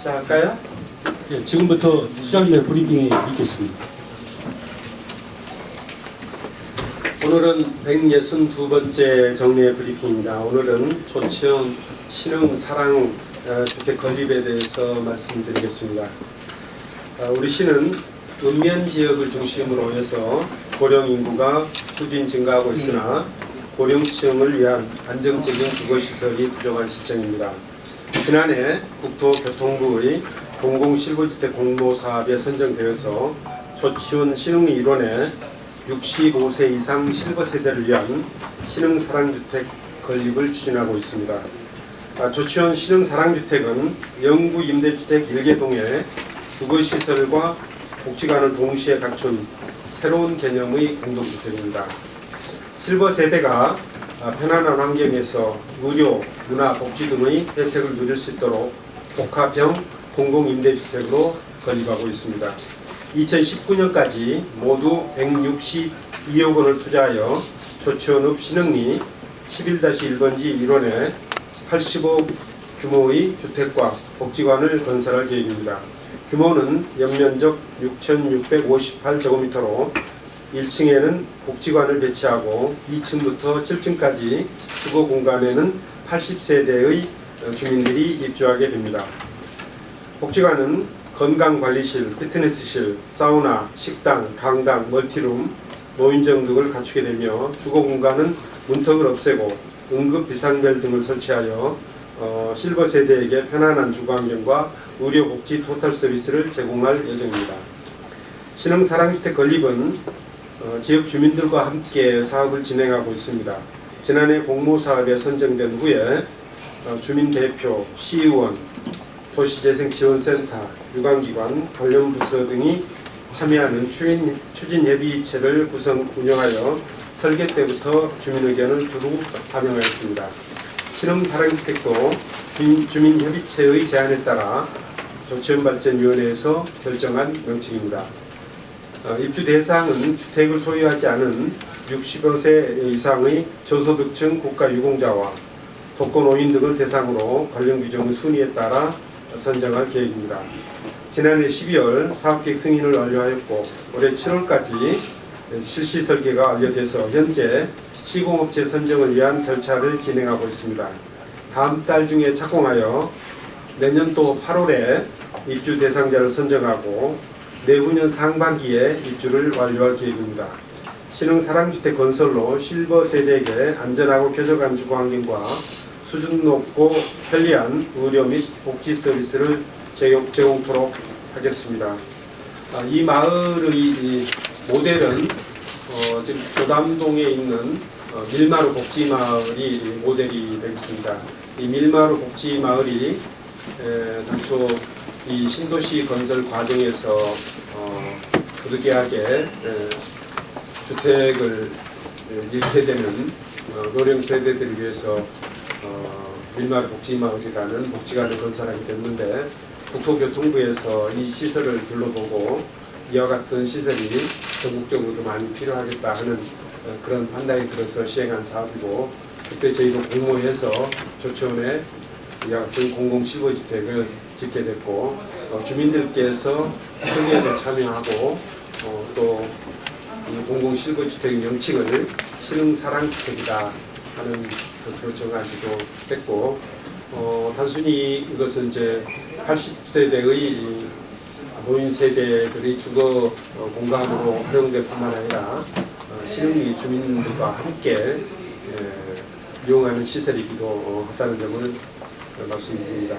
시작할까요? 예, 지금부터 시장님의 브리핑이 있겠습니다. 오늘은 162번째 정례 브리핑입니다. 오늘은 조치현 신흥 사랑 어, 주택 건립에 대해서 말씀드리겠습니다. 어, 우리 시는 읍면 지역을 중심으로 해서 고령 인구가 꾸준히 증가하고 있으나 고령층을 위한 안정적인 주거시설이 부족한 실정입니다. 지난해 국토교통부의 공공실거주택 공모사업에 선정되어서 조치원 신흥 일원에 65세 이상 실버 세대를 위한 신흥 사랑주택 건립을 추진하고 있습니다. 아, 조치원 신흥 사랑주택은 영구 임대주택 1개동에 주거시설과 복지관을 동시에 갖춘 새로운 개념의 공동주택입니다. 실버 세대가 아, 편안한 환경에서 의료, 문화, 복지 등의 혜택을 누릴 수 있도록 복합형 공공임대주택으로 건립하고 있습니다. 2019년까지 모두 162억 원을 투자하여 조치원읍 신흥리 11-1번지 1원에 80억 규모의 주택과 복지관을 건설할 계획입니다. 규모는 연면적 6,658제곱미터로 1층에는 복지관을 배치하고 2층부터 7층까지 주거 공간에는 80세대의 주민들이 입주하게 됩니다. 복지관은 건강관리실, 피트니스실, 사우나, 식당, 강당, 멀티룸, 노인정 등을 갖추게 되며 주거 공간은 문턱을 없애고 응급 비상벨 등을 설치하여 어, 실버 세대에게 편안한 주거 환경과 의료 복지 토탈 서비스를 제공할 예정입니다. 신흥 사랑주택 건립은 어, 지역 주민들과 함께 사업을 진행하고 있습니다. 지난해 공모사업에 선정된 후에 어, 주민 대표, 시의원, 도시재생지원센터, 유관기관, 관련 부서 등이 참여하는 추진, 추진협의체를 구성 운영하여 설계 때부터 주민 의견을 두루 반영하였습니다. 신흥사랑주택도 주민, 주민협의체의 제안에 따라 조치원발전위원회에서 결정한 명칭입니다. 어, 입주 대상은 주택을 소유하지 않은 65세 이상의 저소득층 국가유공자와 독거노인 등을 대상으로 관련 규정 순위에 따라 선정할 계획입니다. 지난해 12월 사업계획 승인을 완료하였고 올해 7월까지 실시 설계가 완료돼서 현재 시공업체 선정을 위한 절차를 진행하고 있습니다. 다음 달 중에 착공하여 내년도 8월에 입주 대상자를 선정하고 내후년 상반기에 입주를 완료할 계획입니다. 신흥 사랑주택 건설로 실버 세대에게 안전하고 쾌적한 주거 환경과 수준 높고 편리한 의료 및 복지 서비스를 제공, 제공토록 하겠습니다. 아, 이 마을의 이 모델은 어, 지금 교담동에 있는 어, 밀마루 복지마을이 모델이 되겠습니다. 이 밀마루 복지마을이 에, 당초 이 신도시 건설 과정에서 어, 부득이하게 에, 주택을 에, 잃게 되는 어, 노령 세대들을 위해서 어, 밀마루 복지마을이라는 복지관을 건설하게 됐는데 국토교통부에서 이 시설을 둘러보고 이와 같은 시설이 전국적으로도 많이 필요하겠다 하는 어, 그런 판단이 들어서 시행한 사업이고 그때 저희도 공모해서 조치원에 이와 같은 공공실거주택을 짓게 됐고 어, 주민들께서 설계에도 참여하고 어, 또 공공실거주택 명칭을 신흥사랑주택이다 하는 것으로 정하기도 했고 어, 단순히 이것은 이제 80세대의 노인 세대들의 주거 어, 공간으로 활용될 뿐만 아니라 어, 신흥리 주민들과 함께 예, 이용하는 시설이기도 하다는 점을 말씀드립니다.